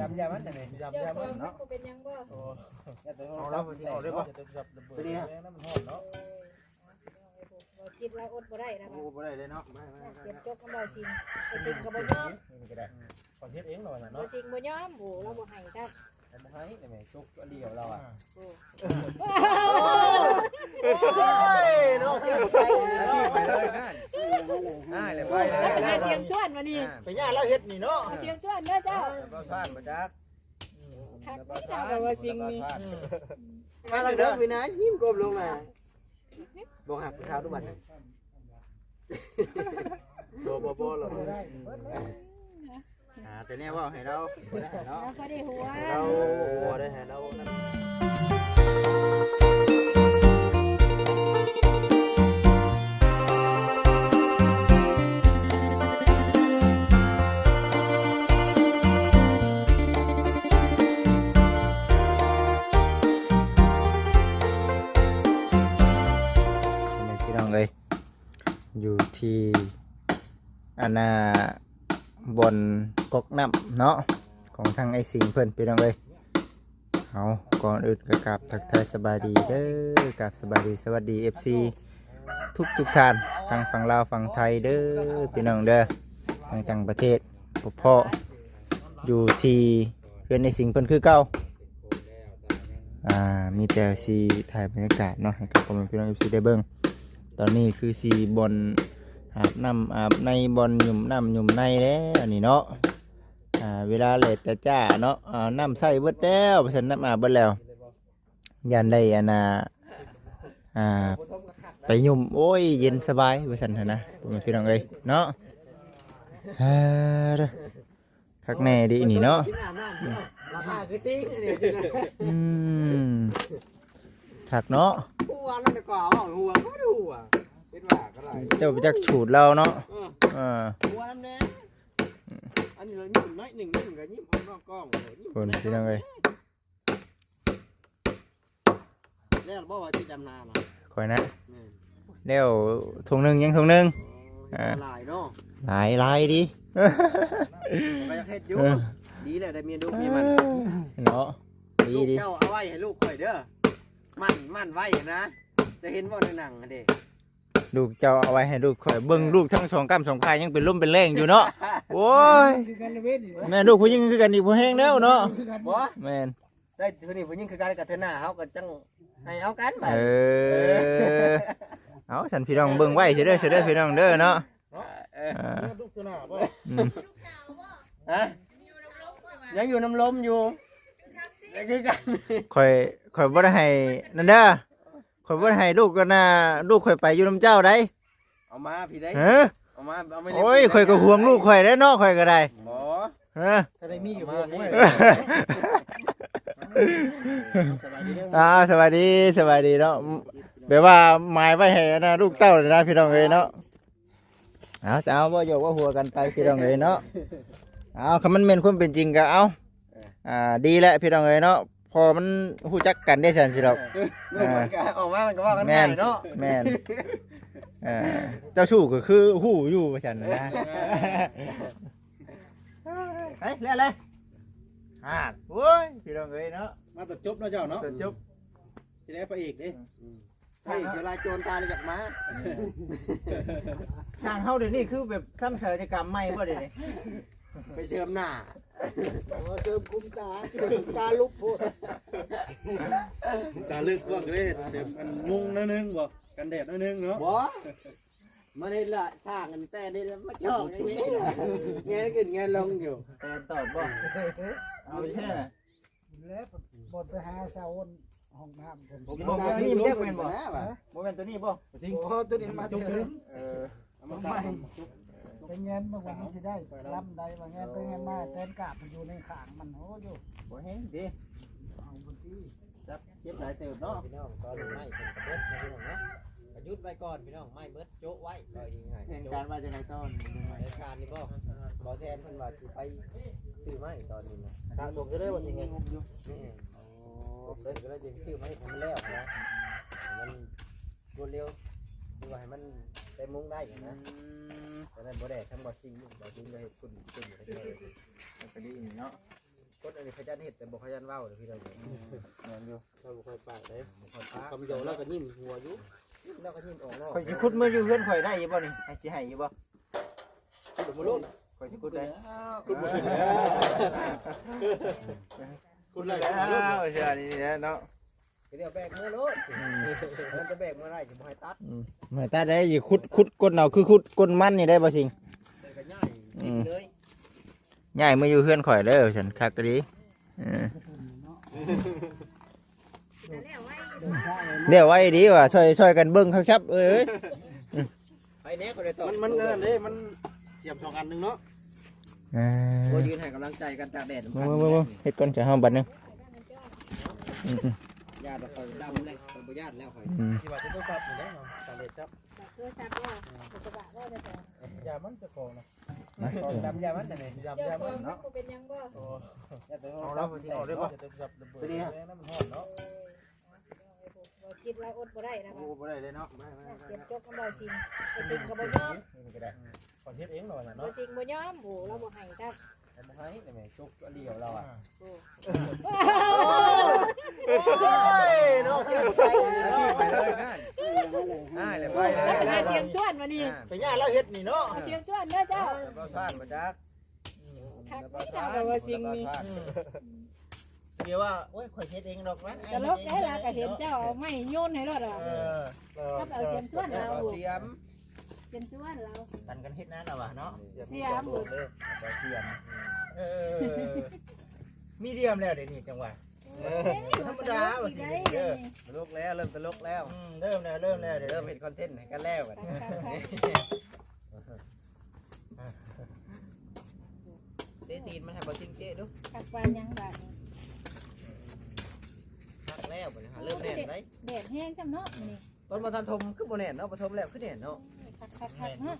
จำยามันได้ไหมยำยำมันเนาะเป็นยังบ่เอาแล้วสิเอาได้บ่ตัวนี้ฮะบ่จิตเราอดบ่ได้นะโอ้บ่ได้เลยเนาะเจ็บจกก็บ่จริงบ่จริงก็บ่ยอมนี่ก็ได้ขอเฮ็ดเองหน่อยนะบ่เนาะจริงบ่ยอมโอ้เราบ่ให้ซักบ่ ให้ได้ไหมจุกอันเดียวเราอะโอ้โอ้ยเนาะเกี่ยวใจไปเลยนั่นอ่าเลยไปเลแล้วยก็หาเสียงส่วนมานี่ไปย่าเราเฮ็ดนี่เนาะหาเสียงส่วนเด้อเจ้าบ่ซ่านบ่จักคักไม่เจ้าก็ว่าจริงนี่มาทางเดิมไปนะยิ้มกลมลงน่ะบอกหักผู้สาวทุกวันบ่บ่บ่หรอก อ่าแต่เนี่ยว่าให้เราเนาะแล้วก็ได้หัวเราบ่ได้ให้เราทีน้องเลยอยู่ที่อาณาบน กกน้ำเนาะของทางไอสิงเพิ่นพี่น้องเลยเอาก่อนอื่นก็กราบทักทายสบายดีเด้อกราบสบายดีสวัสดี FC ทุกทุกท่านทางฝั่งลาวฝั่งไทยเด้อพี่น้องเด้อทางต่างประเทศพ่อพ่ออยู่ที่เพื่อนในสิงเพิ่นคือเก่าอ่ามีแต่สีถ่ายบรรยากาศเนาะให้กับพ่อแม่พี่น้อง FC ได้เบิ่งตอนนี้คือสีบอลอาบน้ำอาบในบอลหยุ่มน้ำหยุ่มในแล้วอันนี้เนาะ อ่าเวลาเลดจะจ้าเนาะอ่าน้ำใส่เบิดแล้วเพราะฉะนั้นน้ำอาบเบิดแล้วยันได้อันน่ะอ่าไปหยุ่มโอ้ยเย็นสบายเพราะฉะนั้นนะผมพี่น้องเอ้ยเนาะฮ่าเด้อคักแน่ดีนี่เนาะราคาคือติ้งเนี่ยอืมคักเนาะหัวนั่นดีกว่าว่าหัวก็ไม่ได้หัวเป็นว่าก็ได้เจ้าไปจักฉูดเราเนาะเอออ่าหัวนั่นแน่ อันนี้เรายิ้มน้อยหนึ่งยิ้มกับยิ้มออกนอกกล้องยิ้มคนพี่น้องเอ้ยแล้วบอกว่าที่ดำนานะคอยนะแล้วถุงหนึ่งยังถุงหนึ่งหลายเนาะหลายหลายดิไปเฮ็ดอยู่ดีแหละได้เมียดูเมียมัน เนาะดีลูกดีเจ้าเอาไว้ให้ลูกข่อยเด้อ มันมันไว้นะ จะเห็นว่าในหนังเด็ก ลูกเจ้าเอาไว้ให้ลูกคอยเบิ่งลูกทั้งสองกำสองพายยังเป็นลุ่มเป็นแรงอยู่เนาะโอ้ยคือกันเว้นแม่ลูกผู้หญิงคือกันอีกผู้แห้งแล้วเนาะคือกันบ่แม่นได้ทีนี้ผู้หญิงคือการกับเธอหน้าเฮาก็จังให้เอากันบัดเออเอาฉันพี่น้องเบิ่งไว้เสียเด้อเสียเด้อพี่น้องเด้อเนาะเอออ่าลูกตัวหน้าบ่อืมฮะยังอยู่น้ำลมอยู่นี่คือกันคอยคอยบ่ได้ให้นั่นเด้อ คอยบ่ได้ให้ลูกก็น่าลูกคอยไปอยู่นํเจ้าได้เอามาพี่ได้เออเอามาเอาไม่โอ้ยคอยก็ห่วงลูกคอยได้เนาะคอยก็ได้บ่เออถ้าได้มีอยู่พวกนี้สบายดีเด้ออ่าสวัสดีสวัสดีเนาะแบบว่าหมายไว้ให้นะลูกเต้าเลยนะพี่น้องเอ้ยเนาะเอาสาวว่าโยกว่าหัวกันไปพี่น้องเอ้ยเนาะเอาคำมันเป็นความเป็นจริงก็เอาอ่าดีแหละพี่น้องเอ้ยเนาะ พอมันหู้จักกันได้สันสิหรอกลูกมันก็ออกมามันก็ว่ากันแม่ง่านยเนาะแม่นเอ่อเจ้าชู้ก็คือหู้อยู่ว่าฉันนะเฮ้ยเล่นเลยอ่าโอ้ยพี่น้องเอ้ยเนาะมาตัดจบเนาะเจ้าเนาะจนจบสิได้พระเอกเด้ใช่เวลาโจรตายจากมาช่างเฮาเดี๋ยวนี้คือแบบทำศัลยกรรมใหม่บ่เดี๋ยวนี้ ไปเชื่อมหน้าเสริมคุ้มตาตาลุกโพดตาลึกว่าเลยเสริมกันมุงนิดนึงบ่กันแดดนิดนึงเนาะบ่มาได้ละสร้างกันแต่ได้มาชอบอย่างนี้เงี้ยขึ้นเงี้ยลงอยู่แตนตอบบ่เอาไปแช่น่ะแล้วบดไปหาสาวห้องน้ำผมผมบอกว่านี่มันแยกเป็นบ่นะบ่บ่แม่นตัวนี้บ่จริงโอ้ตัวนี้มาเถึงเออมาใหม่ เป็นเงินบางวันนี้สิได้รับได้บางเงินเป็นเงินมาแทนกาบมันอยู่ในขางมันโอ้อยู่บ่แห้งดิเอาบนที่จับเจ็บหลายเติบเนาะพี่น้องก็ไม่เป็นกระเบิดนะพี่น้องเนาะประยุทธ์ไว้ก่อนพี่น้องไม่เบิดโจ๊ะไว้ก็ยังไงเหตุการณ์ว่าจะไหนต้นรายการนี่บ่บ่แทนเพิ่นว่าสิไปซื้อไม้ตอนนี้นะทางผมจะได้ว่าสิเงินนี่ผมเลยก็เลยจะซื้อไม้ให้มันแล้วนะให้มันรวดเร็วดูว่าให้มัน เต็มมุ้งได้อย่างนะแต่นั้นบ่ได้ทั้งบ่จริงบ่จริงเลยคุณคุณอยู่ได้เลยก็ดีนี่เนาะคนอันนี้ขยันเฮ็ดแต่บ่ขยันเว้าเด้อพี่น้องเอ้ยแม่นอยู่เราบ่ค่อยปากเลยบ่ค่อยปากคำโยแล้วก็ยิ้มหัวอยู่แล้วก็ยิ้มออกนอกข่อยสิขุดมืออยู่เพื่อนข่อยได้อยู่บ่นี่ให้สิให้อยู่บ่คุณบ่รู้ข่อยสิขุดได้คุณบ่รู้คุณเลยอ้าวเชื่อนี่แหละเนาะ เดี๋ยวแบกมือโลดมันจะแบกมือได้จะบ่ให้ตัดอืมไม่ตาได้อยู่ขุดขุดก้นเอาคือขุดก้นมันนี่ได้บ่สิงแต่ก็ง่ายกินเลยย้ายมาอยู่เพื่อนข่อยเด้อฉันคักก็ดีเออแล้วไว้เดินช้าเลยเดี๋ยวไว้ดีว่าช่วยช่วยกันเบิ่งคักชับเอ้ยไปแน่ก็ได้ตอบมันมันนั่นเด้มันเสียบสองอันนึงเนาะอ่าบ่ยืนให้กำลังใจกันจากแดดมามามาเฮ็ดก่อนจะเฮาบัดหนึง อืมอืมญาติคอยดำเลยคอยบ่ญาติแล้วคอยอืมที่ว่าจะต้องซับอยู่แล้วเนาะตาเล็ดจับโทรศัพท์ว่าจะบะว่าจะต่อยามันจะโกงนะคอยดำยามันแต่ไหนยามเจ้ายามขอมังนมันเนาะบ่เป็นยังบ่โอ้ญาติเอาแล้วสิเอาได้ป่ะจะจับระเบิดน้ำมันหอมเนาะบ่คิดว่าอดบ่ได้นะโอ้คะบ่ได้เลยเนาะเสียบจกกับบ่จริงบ่จริงก็บ่ยอมนี่ก็ได้ขอเฮ็ดเองหน่อยบ่เนาะจริงบ่ยอมโอ้เราบ่ให้ครับเอามา ให้แต่แม่จุกเดียวเราอะเนาะเกี่ยวใจไปเลยง่ายง่ายเลยไปเลยก็หาเสียงส่วนมานี่ไปย่าเราเฮ็ดนี่เนาะเสียงส่วนเด้อเจ้าเราซ่านมาจักคักไม่เจ้าก็ว่าจริงนี่เดี๋ยวว่าโอ้ยข่อยเฮ็ดเองดอกนะตลกได้ล่ะก็เห็นเจ้าเอาไม้โยนให้รถอะเออเออครับเอาเสียงส่วนเราเสียม เสียงส่วนเรากันกันเฮ็ดนั่นน่ะว่ะเนาะเสียมเสียมเออมีเดียมแล้วเดี๋ยวนี้จังหวะธรรมดาว่าสิเด้อตลกแล้วเริ่มตลกแล้วอืมเริ่มแล้วเริ่มแล้วเดี๋ยวเริ่เริ่มมเห็นคอนเทนต์ให้กันแล้วกันเตตีนมันให้บอลซิงเก้ดูคักปานยังบาดนี้พักแล้วบัดนี้หาเริ่มแน่นไหมแดดแห้งจำเนาะนี่ต้นมาทันทมคือโบแน่นเนาะปฐมแล้วคือแน่นเนาะ คักคักคักเนาะ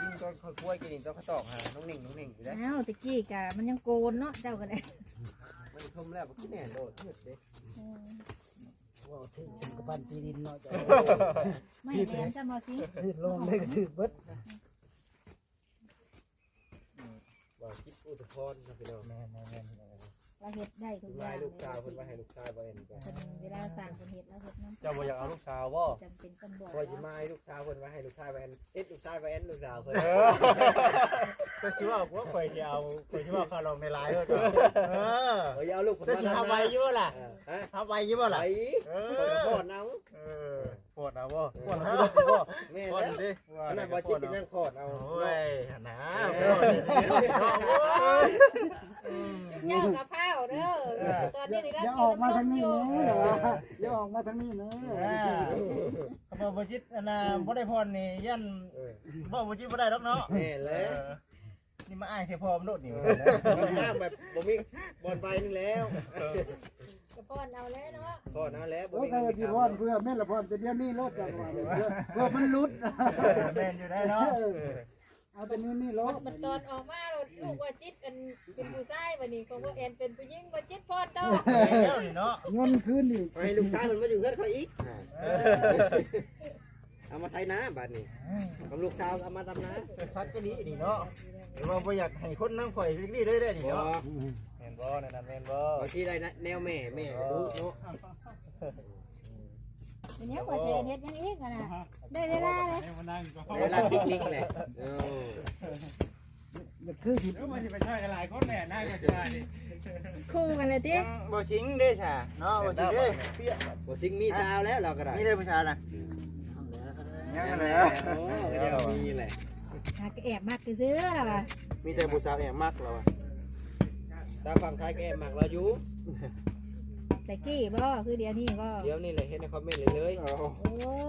กินก็ค่อยกล้วยกินก็ข้าวตอกหาน้องหนิ่งน้องหนิ่งอยู่ได้อ้าวตะกี้กะมันยังโกนเนาะเจ้าก็ได้มันทมแล้วมันคือแน่นโดดเทือกเด้ว่าถึงฉันกับบ้านปีดินเนาะจะไม่แดงจะมาสิถือลงเลยก็ถือเบิดว่าคิดอุตพรนะพี่น้องแม่แม่แม่ เราเฮ็ดได้ทุกอลาย่ายงลูกสาวเพิ่นว่าให้ลูกชายบ่เห็นกันเพิ่นเวลาสั่งเพิ่นเฮ็ดแล้วเฮ็ดน้ำเจ้าบ่อยากเอาลูกสาวบ่จำเป็นต้องบอกพอสิมาให้ลูกสาวเพิ่นว่าให้ลูกชายบ่เห็นเซ็ตลูกชายบ่เห็นลูกสาวเพิ่นเออก็คิดว่าว่าข่อยจะเอาข่อยคิดว่าข้าลงในไลน์ด้วยจ้ะเออเฮ้ยเอาลูกผมจะสิเอาไว้อยู่ล่ะฮะเอาไว้อยู่บ่ไหลล่ะ เอเอออพ่อเอาเออปวดเอาบ่ปวดเอาบ่แม่ปวดแล้วดิขนาดบ่จิตเป็นยังพอดเอาโอ้ยนะ เจ้ากะเพราเด้อตอนนี้นี่อย่าออกมาทางนี้นะเหรออย่าออกมาทางนี้นะคำว่าบ่จิตอันน่ะบ่ได้พรนี่ยันเออบ่บ่จิตบ่ได้ดอกเนาะแม่แล้วนี่มาอ้างใส่พอมโลดนี่มันห้ามแบบบ่มีบอลไปนี่แล้วกะป้อนเอาแล้วเนาะพอนะแล้วบ่โอ้มีใครว่าสิพรเพื่อแม่ละพรแต่เดี๋ยวนี้รถจังหวะนี้เพื่อมันหลุดแม่นอยู่ได้เนาะเอาแต่นี้นี่รมันถมันตอนออกมา ลูกว่าจิตเป็นเป็นผู้ชายบัดนี้ของว่าแอนเป็นผู้หญิงว่าจิตพอโตแล้วนี่เนาะเงินคืนอีกให้ลูกชายมันมาอยู่เฮือนเขาอีก เอามาไถนาบัดนี้กับลูกสาวเอามาดำนาพักก็ดีนี่เนาะหรือว่าบ่อยากให้คนนั่งข่อยนี่ได้ได้นี่บ่เนาะแม่นบ่นั่นน่ะแม่นบ่บางทีได้แนวแม่แม่รู้เนาะเป็นยังว่าเสียเฮ็ดยังอีกอะน่ะได้เวลาเลยเวลาปิกนิกแหละ เอออย่าคือสิคู่กันเลยติบ่สิงเด้ช่าเนาะบ่สิงเด้บ่ซิงมีสาวแล้วเราก็ได้มีได้ผู้ชายน่ะยังไงโอ้เดี๋ยวมีแหละหากแอบมากซื้อแล้วว่ะมีแต่ผู้สาวแอบมักเราอะตาฝั่งไทยก็แอบหมักเราอยู่แต่กี้บ่คือเดี๋ยวนี้บ่เดี๋ยวนี่แหละเห็นในคอมเมนต์เลยโอ้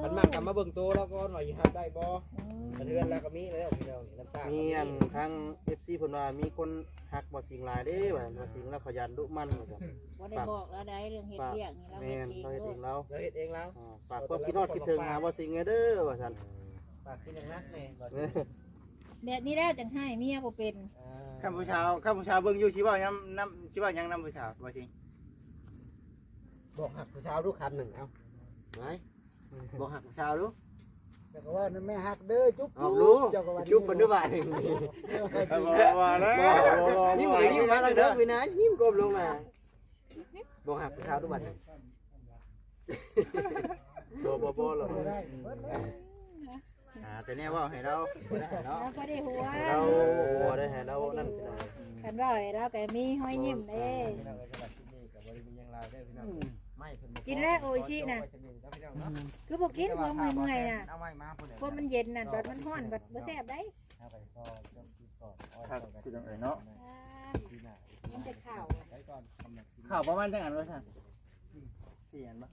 มันมักกลับมาเบิ่งตัวแล้วก็หน่อยทำได้บ่ กระเทือนแล้วก็มีแล้วพี่น้องนี่น้ำตามีอันทาง FC เพิ่นว่ามีคนฮักบ่สิงหลายเด้ว่าบ่สิงแล้วขยันดุมันว่าซั่นบ่ได้บอกแล้วได้เรื่องเฮ็ดเวียกนี่เราแม่เฮ็ดนเองเราเฮ็ดเองเราเราเฮ็ดเองแล้วอ่าฝากความคิดฮอดคิดถึงหาบ่สิงเด้อว่าซั่นฝากที่หนึ่งนักแน่บ่เออแดดนี้แล้วจังให้เมียบ่เป็นข้ามผู้ชาวข้ามผู้ชาวเบิ่งอยู่สิเว้ายังนำสิเว้ายังนำผู้ชาวบ่สิงบอกหักผู้สาวดูคำหนึ่งเอาไหมบอกหักผู้สาวดู เจ้าก็ว่านั่นแม่ฮักเด้อจุ๊บออกรู้เจ้าก็ว่าจุ๊บคนด้วยบ้านว่าแล้วยิ้มเลยยิ้มมาทางเด้อพี่นะยิ้มกลมลงมาบอกหักผู้สาวด้วยบ้านบ่บ่บ่หรอกได้เบิดแล้วอ่าแต่แน่ว่าให้เราบ่ได้เนาะเราก็ได้หัวเราบ่ได้ให้เรานั่นพี่น้องกันร้อยเราก็มีห้อยยิ้มเด้ พี่น้องก็จะมาที่นี่กับบริเวณยังลาวได้พี่น้องไม่เพิ่นกินแล้วโออิชิน่ะ คือบ่กินบ่เมื่อยเมื่อยน่ะเอาไม้มาพุ่นเพราะมันเย็นน่ะบัดมันร้อนบัดบ่แซ่บได้เอาไปก็ต้องกินก่อนอ้อยครับกันพี่น้องเอ๋ยเนาะที่หน้ามันจะข้าวไว้ก่อนทำแบบกินข้าวประมาณจังอันว่าซั่นสี่อันบ่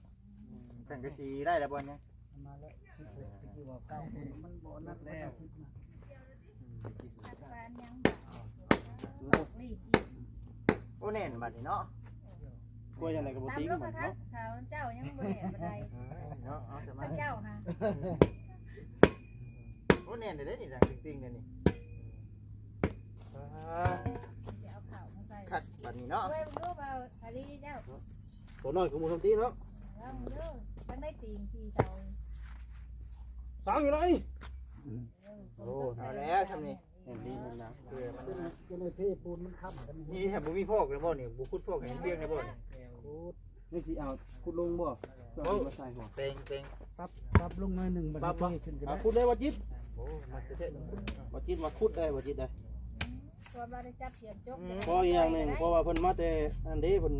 จังก็สิได้แล้วบ่เนี่ย มาแล้วสิบหกตะกี้ว่าเก้าคนมันบ่นักแล้วสิบนะโอ้แน่นบัดนี้เนาะ กลัวยังไงกับตามติ้งลูกเหมือนค่ะเนาะข้าวเจ้ายังบ่ได้บ่ได้เนาะเอาสมาเจ้าค่ะโอ้แน่นเด้อเด้อนี่ดังจริงๆเด้อนี่อ่าเดี๋ยวเอาข้าวมาใส่คัดบัดนี้เนาะเว้ยลูกเอาอันนี้เจ้าตัวน้อยกูมูทำตีเนาะแล้วมึงเด้อมันได้ตีนสี่เสาสางอยู่ไหน โอ้เอาแล้วทำนี่เห็นดีมันนะเพื่อมันจนในเทปูนมันค้ำกันนี่แถมบ่มีพอกเลยบ่นี่บ่คุดพอกให้เพียงเลยบ่นี่นี่สิเอาคุดลงบ่เพื่อมาใส่หัวเต็งเต็งปรับปรับลงหน่อยหนึ่งบัดนี้เทขึ้นกันอะได้คุดได้ว่าจิตโอ้มาเทศว่าจิตว่าคุดได้ว่าจิตได้ตัวเราได้จับเสียมจกเพราะอีกอย่างหนึ่งเพราะว่าเพิ่นมาแต่อันนี้เพิ่น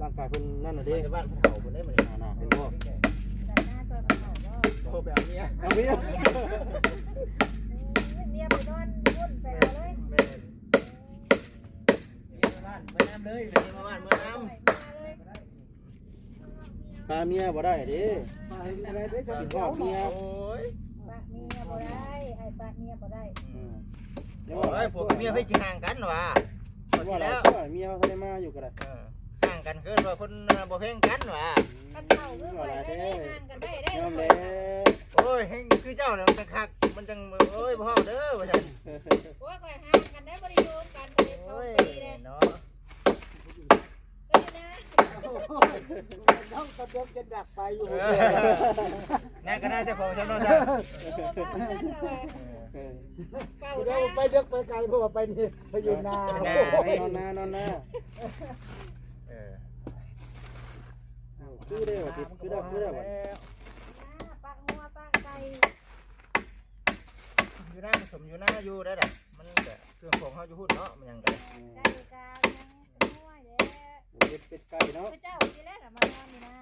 ร่างกายเพิ่นนั่นน่ะเด้เด้บ้านเขาบ่ได้บ่ได้อ่าน่ะเห็นบ่แต่หน้าซอยมันเขาก็โทรไปเอาเมียเอาเมียเมียไปนอนวุ่นไปเอาเลยแม่นเมียมาบ้านเมื่อน้ำเลยเมียมาบ้านเมื่อน้มาเลยพาเมียบ่ได้เด้มาเห็นอะไรได้จะสิเป็นชอเจ้าบเมียำโอ้ยปากเมียบ่ได้ไอ้ปากเมียบ่ได้อืมเดี๋ยวโอ้ว่ายพวกเมียไปสิห่างกันวะพอว่าสิแล้แล้ววเมียเขาได้มาอยู่ก็ได้เออห่างกันเกินว่าคนบ่เพ่งกันวะกันเท่าเมื่อไหร่ได้ห่างกันได้ได้ยอมเลแล้ยวโอ้ยเฮงคือเจ้าเนี่ยมันจะคัก มันจังโอ้ยพ่อเด้อว่าซั่นโอ้ยก่อยห่างกันได้บริโภคกันไปสองโอ้ยปีเลยเนาะก็นะต้องกระดกจะดักไปอยู่เออแน่ก็น่าจะของฉันเนาะจ้ะเออเป่าเดี๋ได้ยวไปเด็กไปไกลเพราะว่าไปนี่ไปอยู่นานนอนหน้านอนหน้าเออคือได้ว่าจิตคือได้คือได้ว่าปากงัวปากไก่ อยู่หน้าสมอยู่หน้าอยู่ได้แหละมันก็เครื่องของเขาอยู่หุ่นเนาะมันยังไงได้กายังงัวเด้เป็ดเป็ดไก่เนาะพระเจ้าที่แรกมานอนนี่นะ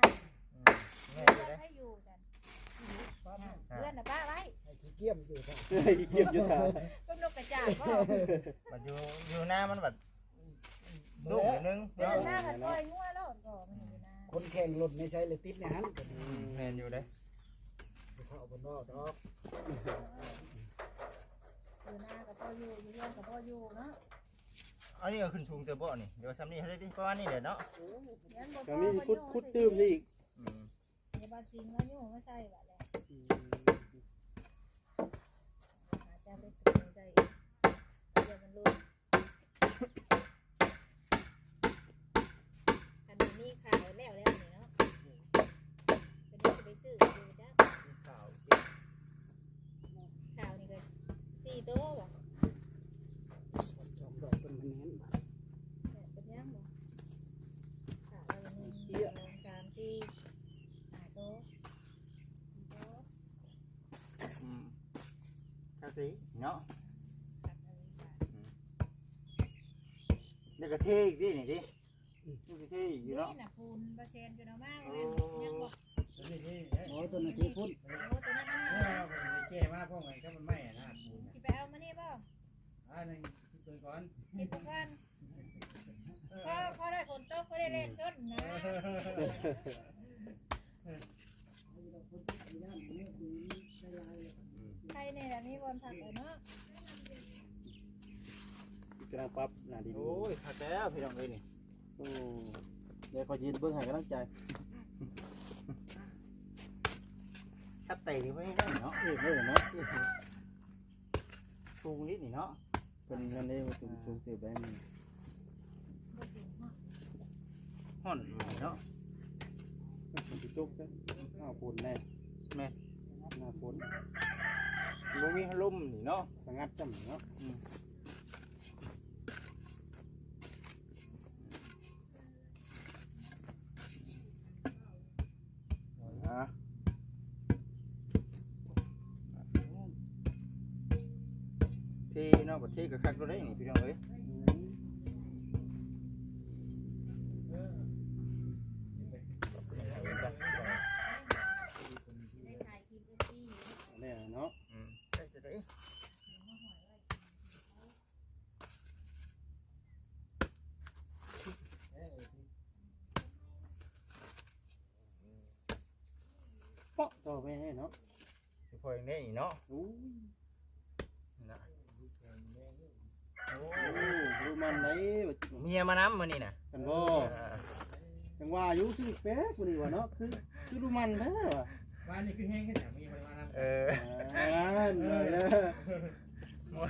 แม่เพื่อยู่อนได้ให้อยู่กันเพื่อนน่ะป้าไว้ขี้เกียจอยู่ค่ะเฮ้เกียบอยู่ท่าก็นกกระจาบก็มันอยู่อยู่หน้ามันแบบดุ้งนิดนึงเดินหน้ากันปล่อยงัวแล้วก็มันอยู่นะคนแข่งรถไม่ใช่เลยติดนหันก็ดีแมนอยู่ได้เข้าบนนอกดอก อยู่หน้ากับพ่ออยู่อยู่เรื่องกับพ่ออยู่เนาะอันนี้ก็ขึ้นสูงเตอบ่นี่เดี๋ยวซ้ำนี่ให้ได้ดิประมาณนี้แหละเนาะยันบ่ก็พ่อมีบ่คุดยู่คุดตื้มอีกอืมอย่าบาสิงแล้วอยู่ไม่ใช่แบบแล้วอาจจะไปตึงใจอีกเดี๋ยวมันรู้อันนี้มีขายแล้วแล้วนี่เนาะเป็นที่ไปซื้อดูจ้ะ ข่าว ข่าวนี่ก็สี่โต๊ะว่ะ สองดอกเป็นเน้น เป็นยังบ่ข่าวเราหนึ่งสองสามสี่ห้าโต๊ะโต๊ะ อืมเท่าสิ เนาะตักอะไรกันเดี๋ยวก็เทอีกดินี่ดินี่ก็เทอีกอยู่นี่เนาะน่ะปูนบาเชนอยู่เนาะมากเลยยังบอกโอ้ยตัวนาทีพุ่นโอ้ตัวนั้นน่ะเก้มากพวกมันก็มันไม่อะนะปูนสิไปเอามานี่บ่อ่าหนึ่งตัวก่อนกินทุกวันพอพอได้ฝนตกก็ได้เล่นส้นนะใคร เนี่ยมีบอลผักเลยเนาะกำลังปรับหน้าดินโอ้ยขัดแล้วพี่น้องเอ้ยนี่โอ้เดี๋ยวขอยืนเบิ่งให้กำลังใจชับเตะนี่ไม่ได้เนาะเอ้ยเบิ่งเนาะสูงนิดนี่เนาะเป็นนั่นเองมันสูงสูงเติบได้มันห่อนเนาะมันสิจุกเด้ออ้าวปูนแน่แม่งหน้าฝน บ่มีลมนี่เนาะสงัดจำเนาะอะที่เนาะประเทศก็คักเราได้นี่พี่น้องเอ้ย ได้ถ่ายคลิปเอฟซี นี่เนาะ อืมได้จะได้ เปาะต่อไปให้เนาะ สิพออย่างนี้นี่เนาะอู้นะโอ้โอ้ดูมันไหนว่าจิเมียมานำมื้อนี่น่ะกันบ่อ่าจังว่าอยู่สิแป๊กบ่นี่ว่าเนาะคือคือดูมันแท้ว่ะบ้านนี่คือแห้งแค่ไหนมีมันมาเอออ่าเลยเด้อ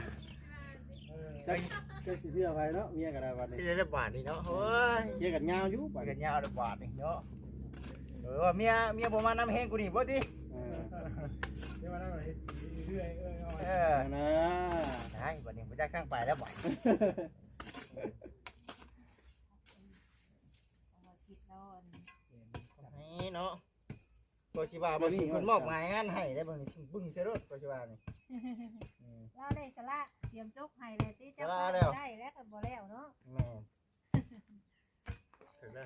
จักจักสิเชื่อไปเนาะเมียก็ได้บัดนี้ที่ได้บาทนี่เนาะเฮ้ยเชื่อกันยาวอยู่ไปบัดกันี้นยาวได้บาทนี่เนาะเออว่าเมียเมียบ่มานำแฮงกูนี่บ่ติ เออเดี๋ยวมาแล้วเรื่อยเออเอเออนะได้บัดนี้บ่จักข้างไปแล้วบ่อาคิดแล้วอันนี่เนาะก็สิว่าบ่สิเพิ่นมอบหมายงานให้ได้บ่นี่บึ้งเสียรถก็สิว่านี่เราได้สละเสียมจกให้เลยที่เจ้าสละของได้แล้วก็บ่แล้วเนาะแม่ถึงแล้ว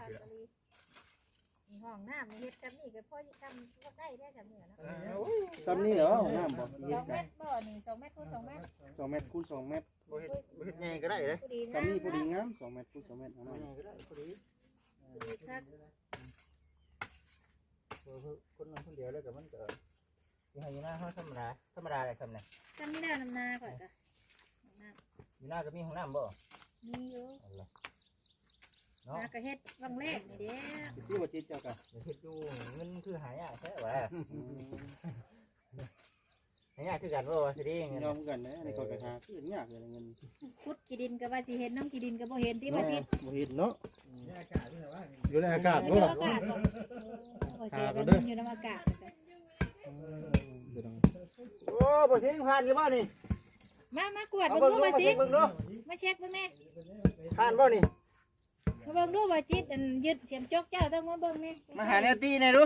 มีห้องน้ำมีเฮ็ดจำนี่ก็พอทำก็ได้ได้จำเนี่ยเนาะเออโอ้ยทำนี่เหรอห้องน้ำบ่สองเมตรบ่นี่สองเมตรคูณสองเมตรสองเมตรคูณสองเมตรบ่เฮ็ดบ่เฮ็ดใหญ่ก็ได้เด้พอดีทำนี่พอดีนะงามสองเมตรคูณสองเมตรเอาบ่มาใหญ่ก็ได้พอดีพอดีครับเออคนนึงคนเดียวแล้วก็มันก็อยู่ให้อยู่หน้าเฮาธรรมดาธรรมดาแหละครับเนี่ยจำไม่ได้นำนาก่อนก็ห้องน้อยู่หน้าก็มีห้องน้ำบ่ำมีอยู่ เอาล่ะเนาะนาก็เฮ็ดวังแรกนี่เด้ที่ว่าจิตเจ้ากันเดี๋ยวเฮ็ดอยู่เงินคือหายากแท้ว่าหายากคือกันบ่ว่าสิได้เงินยอมกันนะในกอกระทาคือเห็นยากเลยเงินขุดกี่ดินก็ว่าสิเห็นน้ำกี่ดินก็บ่เห็นที่ว่าสิบ่เห็นเนาะนี่อากาศที่ไหนวะอยู่ในอากาศอยู่บ่ในอากาศบ่โอ้โหเสียกันอยู่ในอากาศโอ้บ่สิผ่านอยู่บ่นี่มามากวดเอาเบิ่งเบิ่งดูดูว่ามาสิเช็คเบิ่งดูมาเช็คเบิ่งแน่ผ่านบ่นี่ มาเบิ่งดูว่าจิตอันยึดเสียมจกเจ้าต้องมาเบิ่งแน่มาหาแนวตีหน่อยดู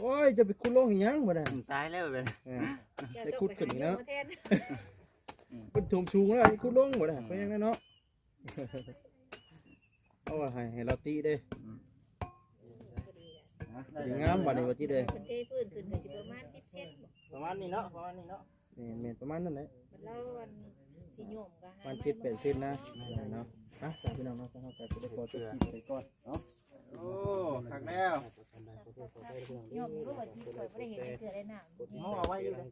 โอ้ยจะไปคุดลงอีหยังบ่ได้ตายแล้วเป็นเจ้าได้ต้องคุดขึ้นไปอีกหาเนาะโยมแทนเป็นชมชูงแล้วไอ้คุดลงบ่ได้เป็นยังไงเนาะ เอาว่าให้ให้เราตีเด้ดีงามบัดนี้ว่าจิเด้ขึ้นเทพื้นขึ้นก็สิประมาณ10เซนประมาณนี้เนาะประมาณนี้เนาะ นี่แม่นประมาณนั้นแหละบัดเราอัน สิโยมก็หามันไคิดเป็นเส้นนะเนาะอะสาพี่น้องเนาะเขาก็จะได้ขอตัวกินไปก่อนเนาะโอ้คักแล้วโยมรู้ว่าจิตข่อยบ่ได้เห็นเกิดได้น้ำเฮาเอาไว้อยู่เลย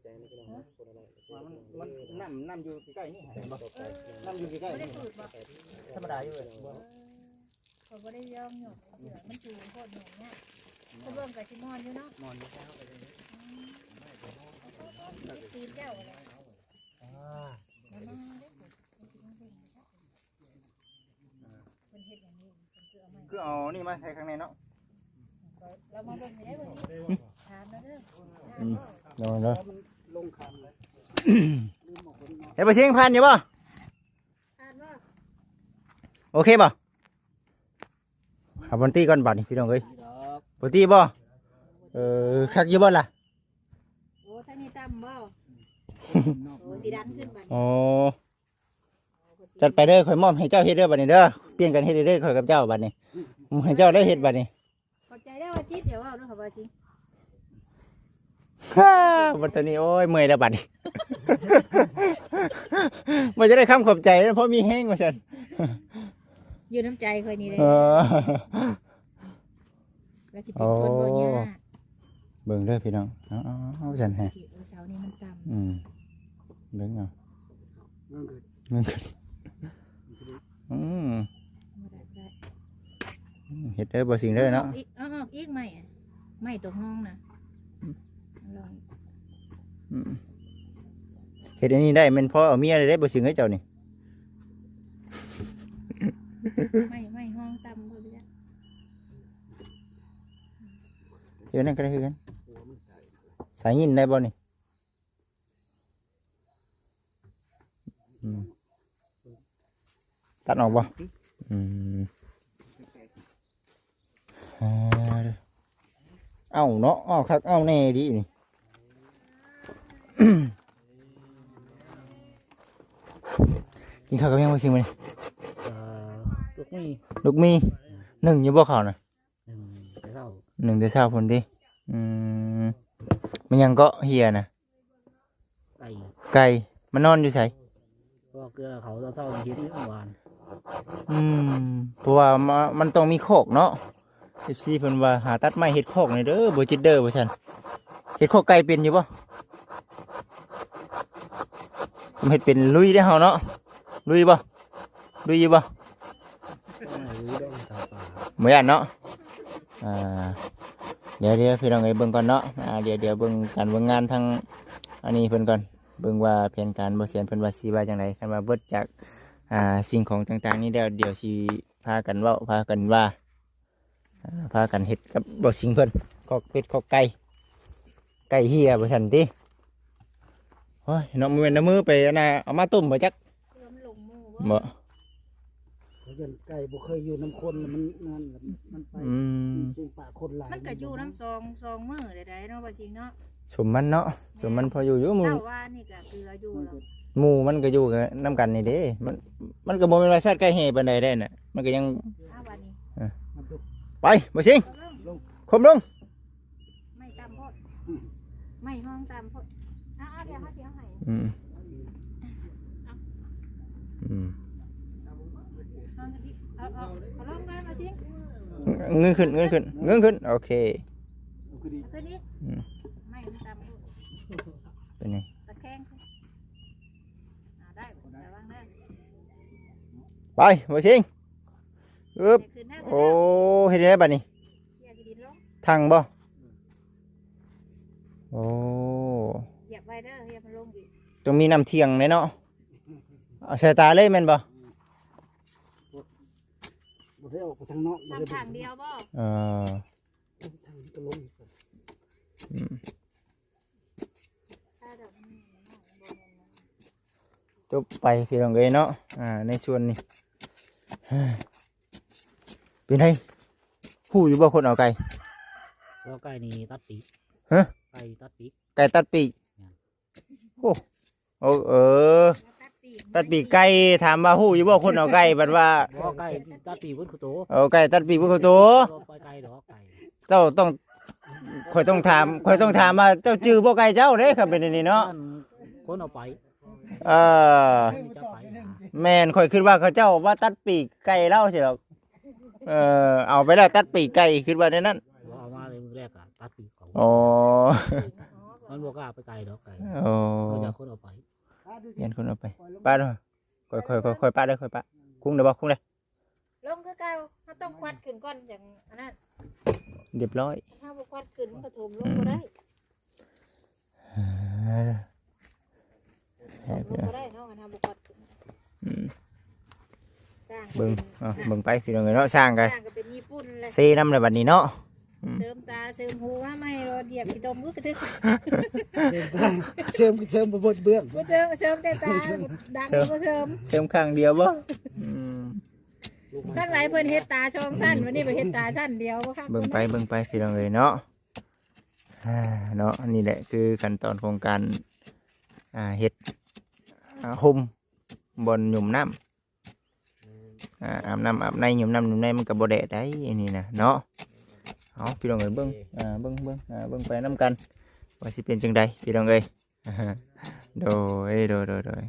ว่ามันมันน้ำน้ำอยู่ใกล้ๆนี่เห็นบ่เออน้ำอยู่ใกล้บ่ๆได้นี่ฝืดบ่ธรรมดาอยู่เลยข่อยบ่ได้ยอมโยมเสือมันจูงโคตรโยมเนี่ยเขาเบิ่งก็สิมอนอยู่เนาะนอนอยู่แล้วไปเลยตีนเจ้าอะไรอ่า มามาได้ผลเป็นเฮ็ดอย่างนี้เป็นคือเอามาคือเอานี่มาใส่ข้างในเนาะเรามาเบิ่งได้บ่สิถามแล้วเด้อโดนเด้อลงคันเลยเฮ้ยบ่เชียงผ่านอยู่บ่ถามว่าโอเคบ่เอาบนตี้ก่อนบัดนี่พี่น้องเอ้ยบนตี้บ่เออคักอยู่บ่ล่ะโอ้ท่านี่ต่ำบ่ โอ้สิดันขึ้นบัดอ๋อจัดไปเด้อข่อยมอบให้เจ้าเฮ็ดเด้อบัดนี้เด้อเปลี่ยนกันเฮ็ดเด้อข่อยกับเจ้าบัดนี้ให้เจ้าได้เฮ็ดบัดนี้ขอบใจได้ว่าจิตเดี๋ยวว่าเนาะค่ะว่าสิฮ่าบัดตอนนี้โอ้ยเมื่อยแล้วบัดนี้ มันจะได้คำขอบใจเพราะมีแห้งว่าซั่นอยู่น้ำใจค่อยนี่เลยเออว่าสิเป็นคนบ่ยาก เบิ่งเด้อพี่น้องเอาเอาเอาฉันแฮะที่เสานี่มันต่ำอืมเบิ่งเอาเงินคือเงินขึ้นอืมบ่ได้ได้เฮ็ดเด้อบ่สิ่งเด้อเนาะอีกเอาออกอีกไหมอะไม่ตรงห้องนะลองอืมเฮ็ดอันนี้ได้แมันพอเอาเมียได้บ่สิ่งเอ้เจ้านี่ไม่ไม่ห้องต่ำบ่ได้ เดี๋ยวนั่นก็ได้คือกัน สายยินได้บ่นี่อืมตัดออกบ่อืมอ่าเด้อเอ้าเนาะเอ้าคักเอ้าแน่ดีนี่กินข้าวกับยังบ่สิมื้อนี้เอ่อลูกนี่ลูกมีหนึ่งอยู่บ่ข้าวน่ะหนึ่งไปเท่าหนึ่งแต่เช้าพุ่นติอืม มันยังก็เฮียน่ะไก่ไก่มันนอนอยู่ไสเพราะว่าเกลือเขาตอนเช้าเห็นเมื่อวานอืมเพราะว่ามามันต้องมีโคอกเนาะ FC เพิ่นว่าหาตัดไม้เฮ็ดโคอกนี่เด้อบ่จิตเด้อว่าซั่นเฮ็ดโคอกไก่เป็นอยู่บ่ผมเฮ็ดเป็นลุยได้อเฮาเนาะลุยบ่ลุยอยู่บ่ต้องให้รู้ได้ต่อป่าเหมือนเนาะ อ่า เดี๋ยวเดี๋ยวพี่น้องเอ้ยเบิ่งก่อนเนาะอ่าเดี๋ยวเดี๋ยวเบิ่งการเบิ่งงานทางอันนี้เพิ่นก่อนเบิ่งว่าแผนการบ่เสียนเพิ่นว่าสิว่าจังไดคันว่าเบิดจากอ่าสิ่งของต่างๆ นี่แล้วเดี๋ยวสิพากันเว้าพากันว่าอ่าพากันเฮ็ดกับบ่สิ่งเพิ่นขอกเป็ดขอกไก่ไก่เฮียบ่ซั่นติโอ้ยเนาะมื้อนั้นมือไปอันน่ะเอามาต้มบ่จักเริ่มลงหมู่บ่บ่เขาเยันไก่บ่เคยอยู่น้ำคนแล้วมันนั่นแหละมันไปอืมเชียงป่าคนหลายมันก็อยู่น้ำซองซองมือใดๆเนาะบ่จริงเนาะสมมันเนาะสมมันพออยู่อยู่หมู่เจ้าว่านี่ก็เกลืออยู่แล้วหมู่มันก็อยู่กันน้ำกันนี่เด้มันมันก็บ่เป็นว่าสัตว์ใกล้แห่ปานใดได้น่ะมันก็ยังอ้าววันนี้มันดูไปบ่สิงเอาลงคมลงไม่ตามโพดไม่ห้องตามโพดเอาเอาเดี๋ยวเขาสิเอาให้อืมอืมเอาที่ เอาเอาเอาลงกันมาสิเงินขึ้นเงินขึ้นเงินขึ้นโอเคเอาคือดีเอาขึ้นนี้อืมไม่มันตามโพดเป็นไงตะแคงขึ้นเอาได้บ่ระวังเด้อไปบ่สิงอึบเดี๋ยวขึ้นหน้าโอ้เฮ็ดได้บัดนี้เหยียบดินลงทางบ่โอ้เหยียบไว้เด้อเหยียบมันลงอีกต้องมีน้ำเที่ยงแน่เนาะเอาใส่ตาเลยแม่นบ่บ่ ได้ออกไปทางนอกบ่ได้ทำทางเดียวบ่เออทางก็ลงอืมถ้าดอกนี้มันน้อยบ่แม่นมันจบไปพี่น้องเอ้ยเนาะอ่าในส่วนนี้เป็นไงผู้อยู่บ่คนเอาไก่เพราะไก่นี่ตัดปีกฮะ ไก่ตัดปีกไก่ตัดปีกโอ้โอ้เออ แล้ว ตัดปีกตัดปีกไก่ถามว่าหู้อยู่บ่คนเอาไก่บัดว่าเพราะไก่ตัดปีกเพิ่นคือโตเอาไก่ตัดปีกบ่เขาตัวบ่ไปไก่ดอกไก่เจ้าต้องข่อยต้องถามข่อยต้องถามว่าเจ้าจื้อบ่ไก่เจ้าเด้ครับเป็นอันนี้เนาะคนเอาไปเออไม่มีเจ้าไปหาแม่นข่อยคิดว่าเขาเจ้าว่าตัดปีกไก่เล่าสิหรอกเออเอาไปแล้วตัดปีกไก่คิดว่าในนั้นว่าเอามาเลยมื้อแรกอะตัดปีกเขาอ๋อมันบ่กล้าไปไก่ดอกไก่โอ้เขาจะคนเอาไป ยันคนเอาไปป้าเด้อค่อยค่อยค่อยค่อยป้าเด้อค่อยป้าคุ้งเด้อบ่คุ้งเด้อลงคือเก่าเขาต้องควัดขึ้นก่อนอย่างอันนั้นเรียบร้อยถ้าบ่ควัดขึ้นมันก็ถมลงบ่ได้แฮะลพี่งน้องบ่ได้เนาะมันทำบ่ควัดขึ้นอืมสร้างเบิ่งเอาเบิ่งไปพี่น้องเอ้ยเนาะสร้างสกันร้างก็เป็นญี่ปุ่นเลยเซน้ำเลยบัดนี้เนาะเสริมตา เสริมหูว่าไม่รอเดียบกี่ดมมือกระทึกเสริมทางเสริมเสริมบ่บดเบื้องบ่เสริมเสริมแต่ตาดังบ่เสริมเสริมข้างเดียวบ่อืมข้างหลายเพิ่นเฮ็ดตาช่องสั้นวันนี้เพิ่นเฮ็ดตาสั้นเดียวบ่ครับเบิ่งไปเบิ่งไปพี่น้องเอ้ยเนาะอ่าเนาะนี่แหละคือขั้นตอนของการอ่าเฮ็ดอ่าห่มบนหยุ่มน้ำอ่าอาบน้ำอาบในหยุ่มน้ำหยุ่มในมันก็บ่แดดได้อันนี้นะเนาะ เอาพี่น้องเอ้ยเบิ่งอ่าเบิ่งเบิ่งอ่าเบิ่งไปน้ำกันว่าสิเป็นจังใดพี่น้องเอ้ยโดยโดยโดยโดย